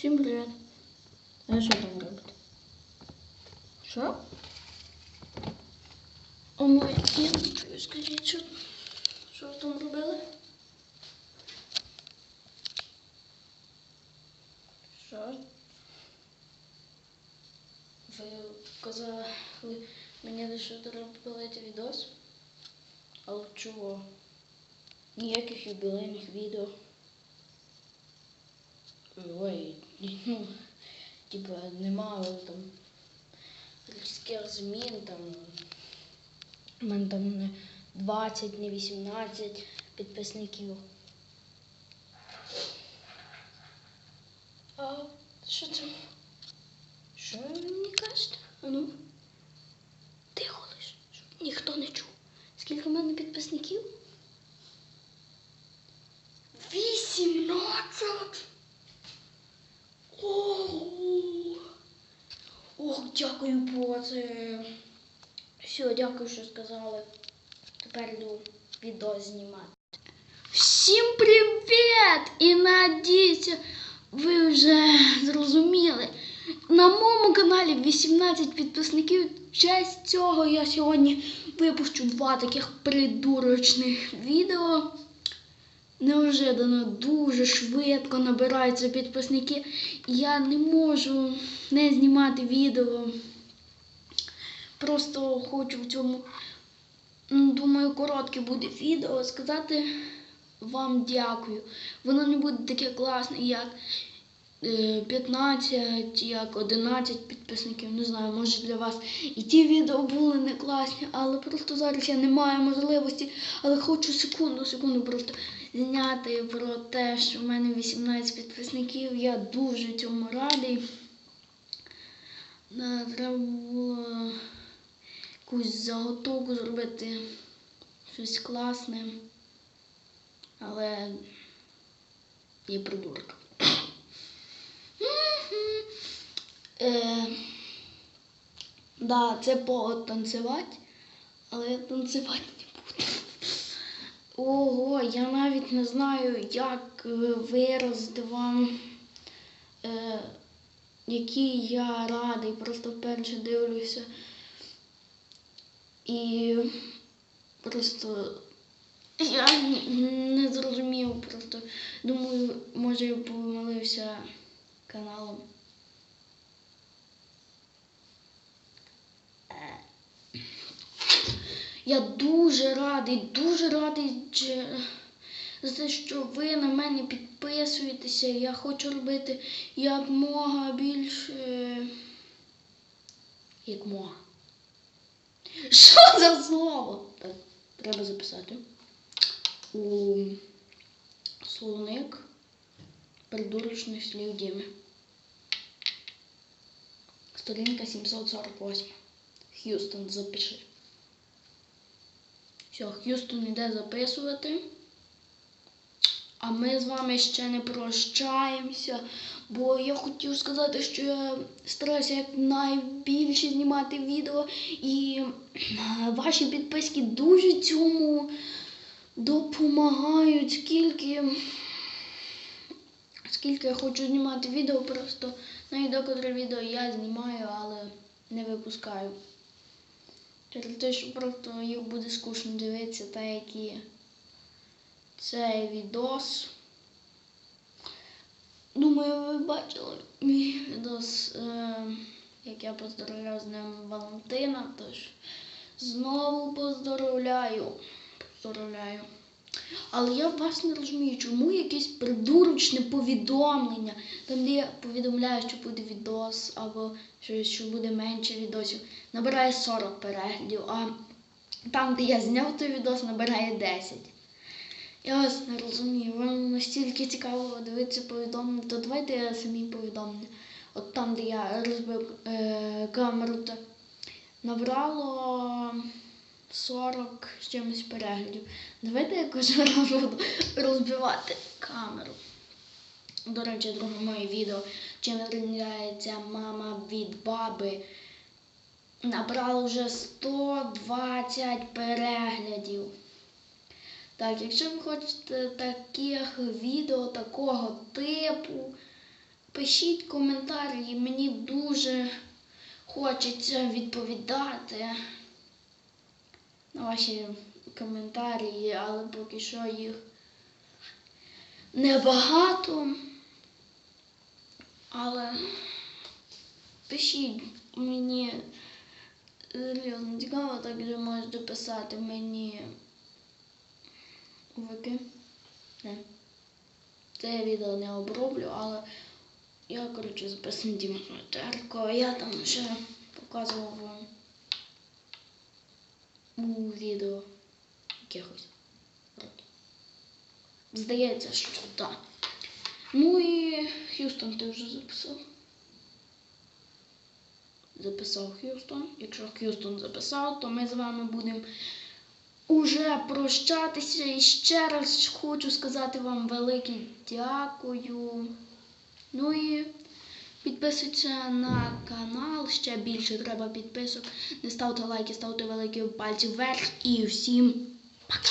Всім привіт. А що там робите? Що? О, мой, чую, скажіть, що, що ви там робили? Що? Ви казали мені, що треба пилити відос? Але чого? Ніяких юбілейних відео. Ой, ну, типа нема там різких змін там. У мене там не 20, не 18 підписників. А що це? Що ви мені кажете? А ну? Тихо лиш, щоб ніхто не чув. Скільки в мене підписників? 18! Ого! Ох, дякую. Все, дякую, що сказали. Тепер йду відео знімати. Всім привіт! І надіюся, ви вже зрозуміли. На моєму каналі 18 підписників. Честь цього я сьогодні випущу два таких придурочних відео. Неожиданно дуже швидко набираються підписники. Я не можу не знімати відео. Просто хочу в цьому, думаю, коротке буде відео сказати вам дякую. Воно не буде таке класне, як е, 15, як 11 підписників. Не знаю, може для вас і ті відео були не класні, але просто зараз я не маю можливості. Але хочу секунду, секунду просто зняти про те, що в мене 18 підписників. Я дуже цьому радий. Да, Треба було якусь заготовку зробити щось класне. Але є придурок. Е, да, це повод танцювати, але я танцювати не буду. Ого, я навіть не знаю, як виразити вам, е, який я радий. Просто вперше дивлюся. І просто я не зрозумів. Просто думаю, може я помилився каналом. Я дуже радий, дуже радий за те, що ви на мене підписуєтеся. Я хочу робити якмога більше. Якмога. Що за слово? Так, треба записати. У словник придурочних слів Діми. Сторінка 748. Х'юстон, запиши. Все, Х'юстон іде записувати. А ми з вами ще не прощаємося, бо я хотів сказати, що я стараюся якнайбільше знімати відео, і е, ваші підписки дуже цьому допомагають. Скільки, скільки я хочу знімати відео, просто на відео я знімаю, але не випускаю. Через те, що просто їх буде скучно дивитися, та які цей відос. Думаю, ви бачили мій відос, е, як я поздравляв з ним Валентина, тож знову поздравляю. Поздравляю. Але я вас не розумію, чому якесь придурочне повідомлення, там де я повідомляю, що буде відос, або що, що буде менше відосів, набирає 40 переглядів, а там, де я зняв той відос, набирає 10. Я вас не розумію, вам настільки цікаво дивитися повідомлення, то давайте я самі повідомлення. От там, де я розбив е, камеру, то набрало 40 з чимось переглядів. Давайте я кожен раз буду розбивати камеру. До речі, друге моє відео, чим відрізняється мама від баби. Набрало вже 120 переглядів. Так, якщо ви хочете таких відео такого типу, Пишіть коментарі, мені дуже хочеться відповідати на ваші коментарі, але поки що їх небагато. Але пишіть мені серйозно цікаво, також можете писати мені вики. Не. Це я відео не оброблю, але я, коротше, записую Діму Терко. Я там ще показував вам у відео якихось. Здається, що так. Ну і Х'юстон ти вже записав. Записав Х'юстон. Якщо Х'юстон записав, то ми з вами будемо уже прощатися. І ще раз хочу сказати вам велике дякую. Ну і підписуйтеся на канал. Ще більше треба підписок. Не ставте лайки, ставте великі пальці вверх. І всім пока.